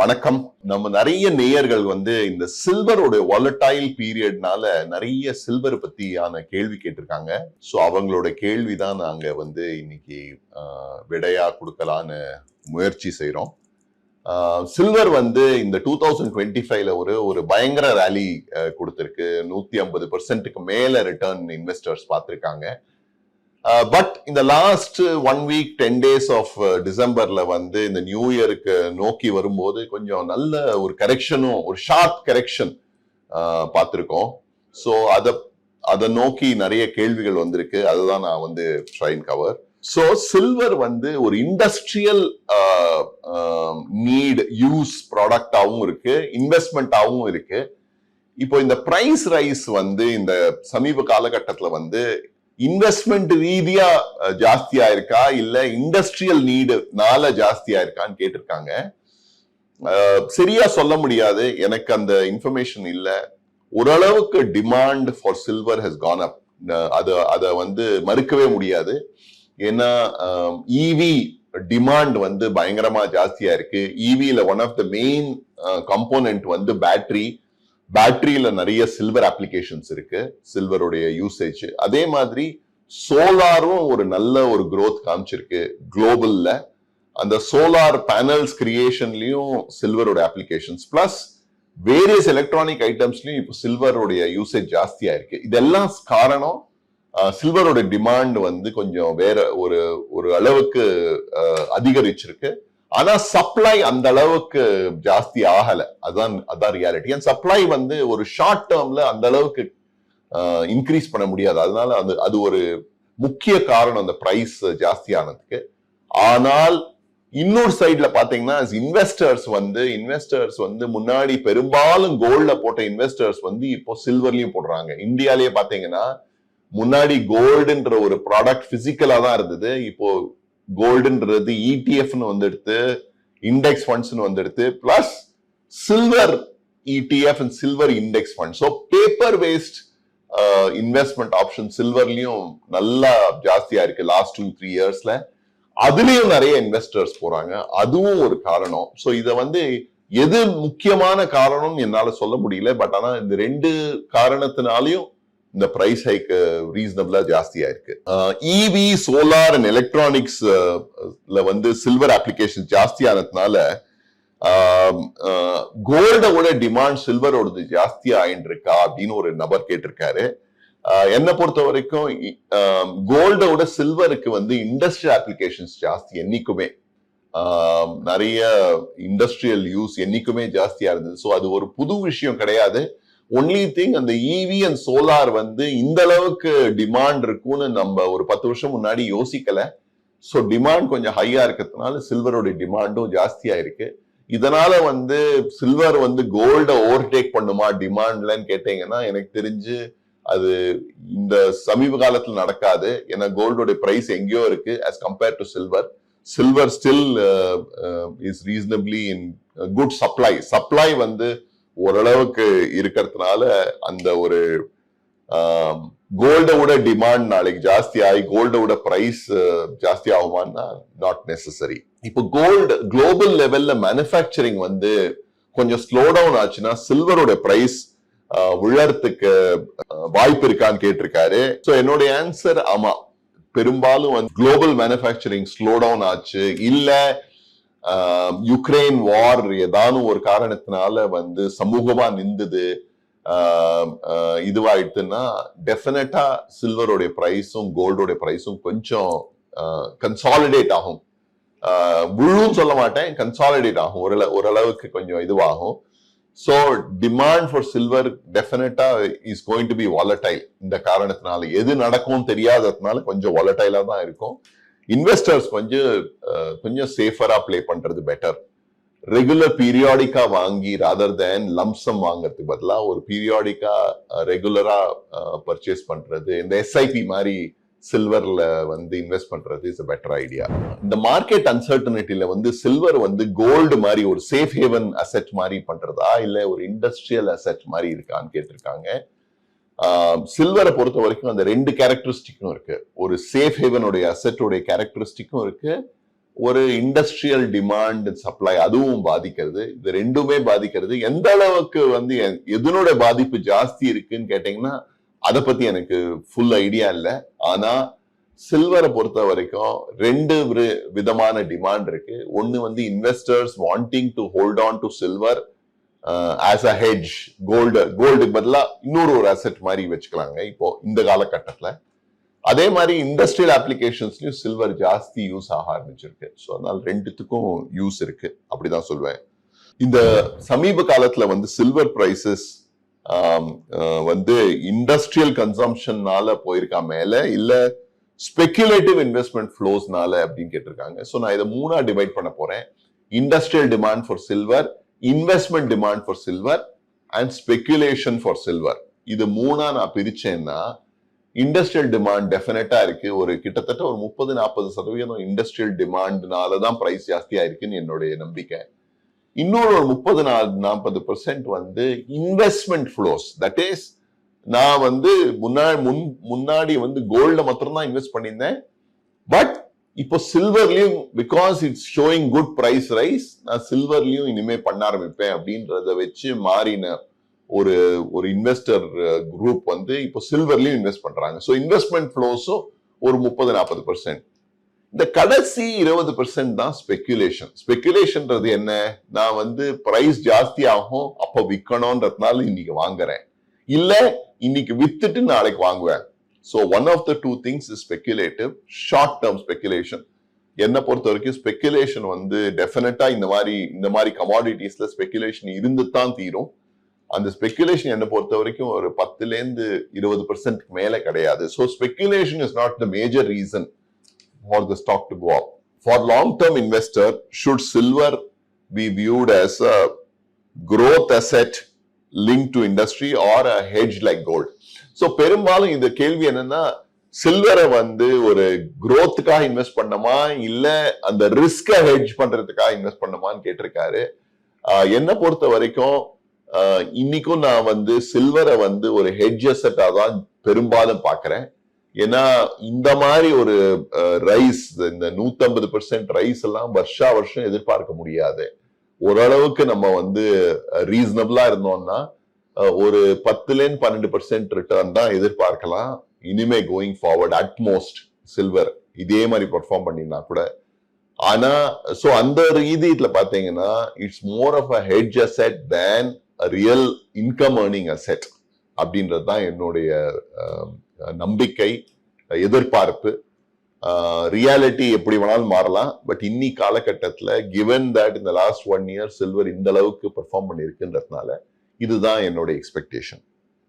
வணக்கம். நம்ம நிறைய நேயர்கள் வந்து இந்த சில்வரோட வாலட்டைல் பீரியட்னால நிறைய சில்வர் பத்தியான கேள்வி கேட்டிருக்காங்க. ஸோ அவங்களோட கேள்வி தான் நாங்கள் வந்து இன்னைக்கு விடையா கொடுக்கலான்னு முயற்சி செய்கிறோம் சில்வர் வந்து இந்த டூ தௌசண்ட் டுவெண்ட்டி ஃபைவ்ல ஒரு ஒரு பயங்கர ரேலி கொடுத்துருக்கு. நூத்தி ஐம்பது பர்சன்ட்டுக்கு மேல ரிட்டர்ன் இன்வெஸ்டர்ஸ் பார்த்துருக்காங்க. பட் இந்த last one week ten days of டிசம்பர்ல வந்து இந்த நியூ இயருக்கு நோக்கி வரும்போது கொஞ்சம் நல்ல ஒரு கரெக்ஷனும் ஒரு ஷார்ப் கரெக்ஷன் uh, பார்த்துருக்கோம். ஸோ அதை அதை நோக்கி நிறைய கேள்விகள் வந்திருக்கு. அதுதான் நான் வந்து ட்ரைன் கவர் ஸோ சில்வர் வந்து ஒரு இண்டஸ்ட்ரியல் நீட் யூஸ் ப்ராடக்டாகவும் இருக்கு இன்வெஸ்ட்மெண்ட்டாகவும் இருக்கு. இப்போ இந்த ப்ரைஸ் ரைஸ் வந்து இந்த சமீப காலகட்டத்தில் வந்து இன்வெஸ்ட்மெண்ட் ரீதியா அஹ், ஜாஸ்தியா இருக்கா இல்ல இண்டஸ்ட்ரியல் நீடுனால ஜாஸ்தியா இருக்கான்னு கேட்டிருக்காங்க. சரியா சொல்ல முடியாது. எனக்கு அந்த இன்ஃபர்மேஷன் இல்ல. ஓரளவுக்கு demand for silver has gone up அது அதை வந்து மறுக்கவே முடியாது. ஏன்னா இவி டிமாண்ட் வந்து பயங்கரமா ஜாஸ்தியா இருக்கு இவியில one of the main component வந்து பேட்டரி பேட்டரியில நிறைய சில்வர் அப்ளிகேஷன்ஸ் இருக்கு. சில்வருடைய யூசேஜ் அதே மாதிரி சோலாரும் ஒரு நல்ல ஒரு க்ரோத் காமிச்சிருக்கு. குளோபல்ல அந்த சோலார் பேனல்ஸ் கிரியேஷன்லயும் சில்வரோட அப்ளிகேஷன்ஸ் பிளஸ் வேரியஸ் எலக்ட்ரானிக் ஐட்டம்ஸ்லயும் இப்போ சில்வருடைய யூசேஜ் ஜாஸ்தியா இருக்கு இதெல்லாம் காரணம் சில்வரோட டிமாண்ட் வந்து கொஞ்சம் வேற ஒரு ஒரு அளவுக்கு அதிகரிச்சிருக்கு. ஆனா சப்ளை அந்த அளவுக்கு ஜாஸ்தி ஆகல. அதான் அதான் ரியாலிட்டி அண்ட் சப்ளை வந்து ஒரு ஷார்ட் டேர்ம்ல அந்த அளவுக்கு இன்க்ரீஸ் பண்ண முடியாது. அதனால அது அது ஒரு முக்கிய காரணம் அந்த பிரைஸ் ஜாஸ்தி ஆனதுக்கு ஆனால் இன்னொரு சைட்ல பாத்தீங்கன்னா இன்வெஸ்டர்ஸ் வந்து இன்வெஸ்டர்ஸ் வந்து முன்னாடி பெரும்பாலும் கோல்ட்ல போட்ட இன்வெஸ்டர்ஸ் வந்து இப்போ சில்வர்லயும் போடுறாங்க. இந்தியாலயே பாத்தீங்கன்னா முன்னாடி கோல்டுன்ற ஒரு ப்ராடக்ட் பிசிக்கலா தான் இருந்தது. இப்போ கோல்டுன்றது இடிஎஃப்னு வந்துடுத்து இண்டெக்ஸ் ஃபண்ட்ஸ்னு வந்துடுத்து plus silver ETF and silver index fund so paper based investment option சில்வர்லயும் நல்லா ஜாஸ்தியா இருக்கு லாஸ்ட் டூ த்ரீ இயர்ஸ்ல அதுலயும் நிறைய இன்வெஸ்டர்ஸ் போறாங்க. அதுவும் ஒரு காரணம். ஸோ இதை வந்து எது முக்கியமான காரணம்னு என்னால சொல்ல முடியல. பட் ஆனா இந்த ரெண்டு காரணத்தினாலையும் இந்த ப்ரைஸ் ஹைக் ரீசனபிளா ஜாஸ்தியா இருக்கு இவி சோலார் அண்ட் எலக்ட்ரானிக்ஸ் வந்து சில்வர் அப்ளிகேஷன் ஜாஸ்தி ஆனதுனால கோல்டோட டிமாண்ட் சில்வரோடது ஜாஸ்தி ஆயிட்டு இருக்கா அப்படின்னு ஒரு நபர் கேட்டிருக்காரு. என்னை பொறுத்த வரைக்கும் கோல்டோட சில்வருக்கு வந்து இண்டஸ்ட்ரியல் அப்ளிகேஷன்ஸ் ஜாஸ்தி என்னைக்குமே. நிறைய இண்டஸ்ட்ரியல் யூஸ் என்னைக்குமே ஜாஸ்தியா இருந்தது. ஸோ அது ஒரு புது விஷயம் கிடையாது. ஒன்லி திங் அந்த இவி அண்ட் சோலார் வந்து இந்த அளவுக்கு டிமாண்ட் இருக்கும்னு நம்ம ஒரு பத்து வருஷம் முன்னாடி யோசிக்கல. ஸோ டிமாண்ட் கொஞ்சம் ஹையா இருக்கிறதுனால சில்வரோட டிமாண்டும் ஜாஸ்தியா இருக்கு. இதனால வந்து சில்வர் வந்து கோல்டை ஓவர்டேக் பண்ணுமா டிமாண்ட்லன்னு கேட்டீங்கன்னா எனக்கு தெரிஞ்சு அது இந்த சமீப காலத்தில் நடக்காது. ஏன்னா கோல்டோட பிரைஸ் எங்கேயோ இருக்கு as compare to silver silver still is reasonably in good supply supply வந்து ஓரளவுக்கு இருக்கிறதுனால அந்த ஒரு கோல்டோட டிமாண்ட் நாளைக்கு ஜாஸ்தி ஆகி கோல்டோட பிரைஸ் ஜாஸ்தி ஆகுமான்னா நாட் நெசசரி இப்போ கோல்டு குளோபல் லெவல்ல மேனுஃபேக்சரிங் வந்து கொஞ்சம் ஸ்லோ டவுன் ஆச்சுன்னா சில்வரோட பிரைஸ் விழறதுக்கு வாய்ப்பு இருக்கான்னு கேட்டிருக்காரு. ஸோ என்னுடைய ஆன்சர் ஆமா பெரும்பாலும் வந்து குளோபல் மேனுஃபேக்சரிங் ஸ்லோ டவுன் ஆச்சு. இல்லை யுக்ரைன் வார் ஏதானும் ஒரு காரணத்தினால வந்து சமூகமா நின்றுது இதுவாயிடுதுன்னா டெஃபினட்டா சில்வருடைய பிரைஸும் கோல்டோட பிரைஸும் கொஞ்சம் கன்சாலிடேட் ஆகும். முழுவும் சொல்ல மாட்டேன் கன்சாலிடேட் ஆகும். ஒரு ஓரளவுக்கு கொஞ்சம் இதுவாகும். ஸோ டிமாண்ட் ஃபார் சில்வர் டெஃபினட்டா is going to be volatile இந்த காரணத்தினால எது நடக்கும்னு தெரியாததுனால கொஞ்சம் வாலடைலா தான் இருக்கும். இன்வெஸ்டர்ஸ் கொஞ்சம் கொஞ்சம் சேஃபரா ப்ளே பண்றது பெட்டர் ரெகுலர் பீரியாடிக்கா வாங்கி ராதர் தேன் லம்சம் வாங்குறதுக்கு பதிலாக ஒரு பீரியாடிக்கா ரெகுலரா பர்ச்சேஸ் பண்றது இந்த எஸ்ஐபி மாதிரி சில்வர்ல வந்து இன்வெஸ்ட் பண்றது இஸ் பெட்டர் ஐடியா இந்த மார்க்கெட் அன்சர்டனிட்டியில வந்து சில்வர் வந்து கோல்டு மாதிரி ஒரு சேஃப் ஹேவன் அசெட் மாதிரி பண்றதா இல்ல ஒரு இண்டஸ்ட்ரியல் அசெட் மாதிரி இருக்கான்னு கேட்டிருக்காங்க. சில்வரை பொறுத்த வரைக்கும் அந்த ரெண்டு கேரக்டரிஸ்டிக்கும் இருக்கு. ஒரு சேஃப் ஹேவனுடைய அசெட்டுடைய கேரக்டரிஸ்டிக்கும் இருக்கு. ஒரு இண்டஸ்ட்ரியல் டிமாண்ட் சப்ளை அதுவும் பாதிக்கிறது. இது ரெண்டுமே பாதிக்கிறது. எந்த அளவுக்கு வந்து எ- எதனோட பாதிப்பு ஜாஸ்தி இருக்குன்னு கேட்டீங்கன்னா அதை பத்தி எனக்கு ஃபுல் ஐடியா இல்லை. ஆனா சில்வரை பொறுத்த வரைக்கும் ரெண்டு விதமான டிமாண்ட் இருக்கு. ஒன்னு வந்து investors wanting to hold on to silver as a hedge gold கோல்டுக்கு பதிலா இன்னொரு ஒரு அசெட் மாதிரி வச்சுக்கலாங்க. இப்போ இந்த காலகட்டத்துல அதே மாதிரி இண்டஸ்ட்ரியல் அப்ளிகேஷன்ஸ்லயும் சில்வர் ஜாஸ்தி யூஸ் ஆக ஆரம்பிச்சிருக்கு. ஸோ அதனால ரெண்டுத்துக்கும் யூஸ் இருக்கு. அப்படிதான் சொல்வேன். இந்த சமீப காலத்துல வந்து சில்வர் பிரைசஸ் வந்து இண்டஸ்ட்ரியல் கன்சம்ஷன்னால போயிருக்கா மேல இல்ல ஸ்பெகுலேட்டிவ் இன்வெஸ்ட்மெண்ட் ஃப்ளோஸ்னால அப்படின்னு கேட்டிருக்காங்க. ஸோ நான் இதை மூணா டிவைட் பண்ண போறேன். Industrial demand for silver investment demand for silver and speculation for silver இது மூணா நான் பிரிச்சேன்னா இண்டஸ்ட்ரியல் டிமாண்ட் டெஃபினட்டா இருக்கு. ஒரு கிட்டத்தட்ட ஒரு முப்பது நாற்பது சதவீதம் இண்டஸ்ட்ரியல் டிமாண்ட்னால தான் பிரைஸ் ஜாஸ்தியா இருக்குன்னு என்னுடைய நம்பிக்கை. இன்னொரு ஒரு முப்பது நாற்பது பெர்சென்ட் வந்து இன்வெஸ்ட்மெண்ட் ஃப்ளோஸ் தட் இஸ் நான் வந்து முன்னாடி முன் முன்னாடி வந்து கோல்ட்ல மாத்திரம் தான் இன்வெஸ்ட் பண்ணியிருந்தேன். பட் இப்போ சில்வர்லயும் because it's showing good price rise நான் சில்வர்லயும் இனிமே பண்ண ஆரம்பிப்பேன் அப்படின்றத வச்சு மாறின ஒரு ஒரு இன்வெஸ்டர் குரூப் வந்து இப்போ சில்வர்லயும் இன்வெஸ்ட் பண்றாங்க. ஸோ இன்வெஸ்ட்மெண்ட் ஃப்ளோஸும் ஒரு முப்பது நாற்பது பர்சன்ட் இந்த கடைசி இருபது பர்சன்ட் தான் ஸ்பெக்குலேஷன் ஸ்பெக்குலேஷன்றது என்ன? நான் வந்து பிரைஸ் ஜாஸ்தி ஆகும் அப்போ விற்கணும்ன்றதுனால இன்னைக்கு வாங்குறேன். இல்லை இன்னைக்கு வித்துட்டு நாளைக்கு வாங்குவேன். So one of the two things is speculative short term speculation என்னை பொறுத்த வரைக்கும் ஸ்பெக்குலேஷன் வந்து டெஃபினட்டா இந்த மாதிரி இந்த மாதிரி கமாடிட்டிஸ்ல ஸ்பெக்குலேஷன் இருந்து தான் தீரும். அந்த ஸ்பெக்குலேஷன் என்னை பொறுத்த வரைக்கும் ஒரு பத்துல இருந்து இருபது பர்சன்ட் மேலே கிடையாது. So speculation is not the major reason for the stock to go up for long term investor should silver be viewed as a growth asset link to industry or a hedge like gold so பெரும்பாலும் இந்த கேள்வி என்னன்னா சில்வரை வந்து ஒரு குரோத்துக்காக invest பண்ணமா இல்ல அந்த ரிஸ்கை ஹெட்ஜ் பண்றதுக்காக இன்வெஸ்ட் பண்ணமான்னு கேட்டிருக்காரு. என்னை பொறுத்த வரைக்கும் இன்னைக்கும் நான் வந்து சில்வரை வந்து ஒரு ஹெட்ஜ் அசெட்டா தான் பெரும்பாலும் பாக்குறேன் ஏன்னா இந்த மாதிரி ஒரு ரைஸ் இந்த நூத்தம்பது பெர்சென்ட் ரைஸ் எல்லாம் வருஷா வருஷம் எதிர்பார்க்க முடியாது. ஓரளவுக்கு நம்ம வந்து ரீசனபிளா இருந்தோம்னா ஒரு பத்துலேருந்து பன்னெண்டு பர்சன்ட் ரிட்டர்ன் தான் எதிர்பார்க்கலாம். இனிமே கோயிங் ஃபார்வர்ட் அட்மோஸ்ட் சில்வர் இதே மாதிரி பெர்ஃபார்ம் பண்ணினா கூட. ஆனா ஸோ அந்த ரீதியில பாத்தீங்கன்னா it's more of a hedge asset than real income earning asset அப்படின்றது தான் என்னுடைய நம்பிக்கை எதிர்பார்ப்பு. ரியாலிட்டி எப்படி வேணாலும் மாறலாம். பட் இன்னி காலகட்டத்தில் கிவன் தட் இந்த லாஸ்ட் ஒன் இயர் சில்வர் இந்த அளவுக்கு பெர்ஃபார்ம் பண்ணியிருக்குன்றதுனால இதுதான் என்னோட எக்ஸ்பெக்டேஷன்